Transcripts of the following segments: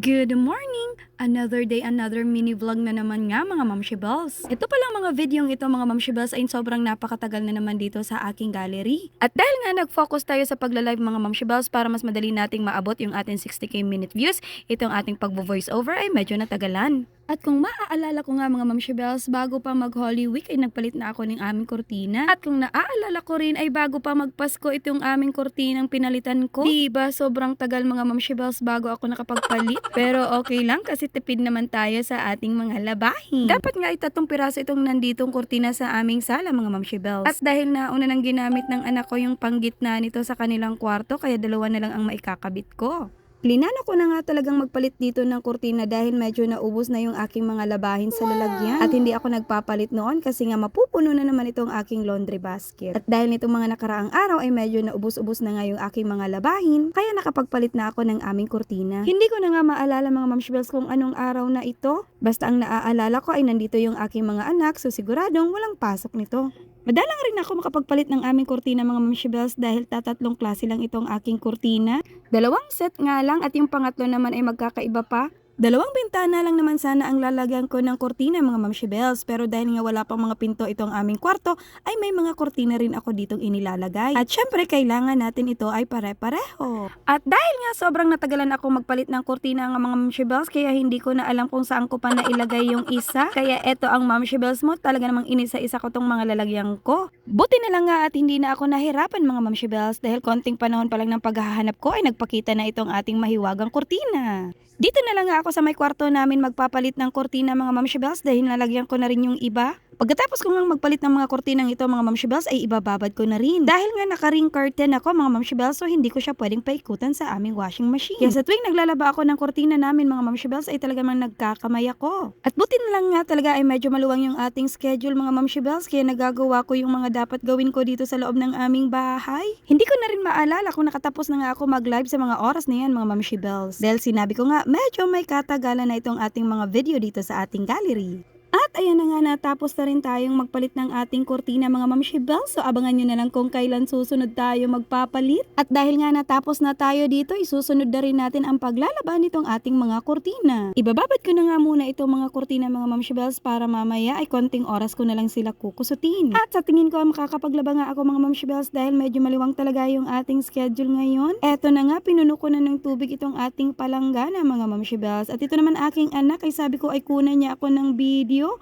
Good morning! Another day, another mini vlog na naman nga mga mamshibals. Ito palang mga videong ito mga mamshibals ay sobrang napakatagal na naman dito sa aking gallery. At dahil nga nag-focus tayo sa pagla-live mga mamshibals para mas madali nating maabot yung ating 60k minute views, itong ating pag-voice over ay medyo natagalan. At kung maaalala ko nga mga mamshibels, bago pa mag Holy Week ay nagpalit na ako ng aming kurtina. At kung naaalala ko rin ay bago pa magpasko itong aming kurtinang pinalitan ko. Diba sobrang tagal mga mamshibels bago ako nakapagpalit. Pero okay lang kasi tipid naman tayo sa ating mga labahin. Dapat nga itatong piraso itong nanditong kurtina sa aming sala mga mamshibels. At dahil nauna nang ginamit ng anak ko yung panggitna nito sa kanilang kwarto kaya dalawa na lang ang maikakabit ko. Plinano ko na nga talagang magpalit dito ng kurtina dahil medyo naubos na yung aking mga labahin sa lalagyan. At hindi ako nagpapalit noon kasi nga mapupuno na naman itong aking laundry basket. At dahil nitong mga nakaraang araw ay medyo naubos-ubos na nga yung aking mga labahin, kaya nakapagpalit na ako ng aming kurtina. Hindi ko na nga maalala mga mamshibels kung anong araw na ito. Basta ang naaalala ko ay nandito yung aking mga anak so siguradong walang pasok nito. Madalang rin ako makapagpalit ng aming kurtina mga mamshibels dahil tatatlong klase lang itong aking kurtina. Dalawang set nga lang at yung pangatlo naman ay magkakaiba pa. Dalawang bintana lang naman sana ang lalagyan ko ng kurtina mga mamshibels pero dahil nga wala pang mga pinto itong aming kwarto ay may mga kurtina rin ako ditong inilalagay. At syempre kailangan natin ito ay pare-pareho. At dahil nga sobrang natagalan ako magpalit ng kurtina ng mga mamshibels kaya hindi ko na alam kung saan ko pa nailagay yung isa. Kaya eto ang mamshibels mo talaga namang inisa-isa ko tong mga lalagyan ko. Buti na lang nga at hindi na ako nahirapan mga mamshibels dahil konting panahon pa lang ng paghahanap ko ay nagpakita na itong ating mahiwagang kurtina. Dito na lang ako sa may kwarto namin magpapalit ng kurtina mga mamshibels dahil nalagyan ko na rin yung iba. Pagkatapos ko nga magpalit ng mga kurtinang ito mga mamshibels ay ibababad ko na rin. Dahil nga naka-ring curtain ako mga mamshibels so hindi ko siya pwedeng paikutan sa aming washing machine. Kaya sa tuwing naglalaba ako ng kurtina namin mga mamshibels ay talaga mang nagkakamay ako. At buti na lang nga talaga ay medyo maluwang yung ating schedule mga mamshibels kaya nagagawa ko yung mga dapat gawin ko dito sa loob ng aming bahay. Hindi ko na rin maalala kung nakatapos na nga ako mag-live sa mga oras na yan mga mamshibels. Dahil sinabi ko nga medyo may katagalan na itong ating mga video dito sa ating gallery. At ayan na nga natapos na rin tayong magpalit ng ating kurtina mga mamshibel. So abangan nyo na lang kung kailan susunod tayo magpapalit. At dahil nga natapos na tayo dito, isusunod na rin natin ang paglalaban nitong ating mga kurtina. Ibababad ko na nga muna itong mga kurtina mga mamshibels para mamaya ay konting oras ko na lang sila kukusutin. At sa tingin ko makakapaglaba nga ako mga mamshibels dahil medyo maliwang talaga yung ating schedule ngayon. Eto na nga, pinuno ko na ng tubig itong ating palanggana mga mamshibels. At ito naman aking anak ay sabi ko ay kunan niya ako ng video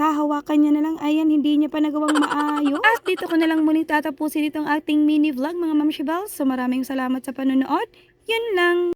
kahawakan niya na lang, ayan, hindi niya pa nagawang maayos. At dito ko na lang muna tatapusin itong ating mini vlog mga mamshibals. So maraming salamat sa panonood. Yun lang.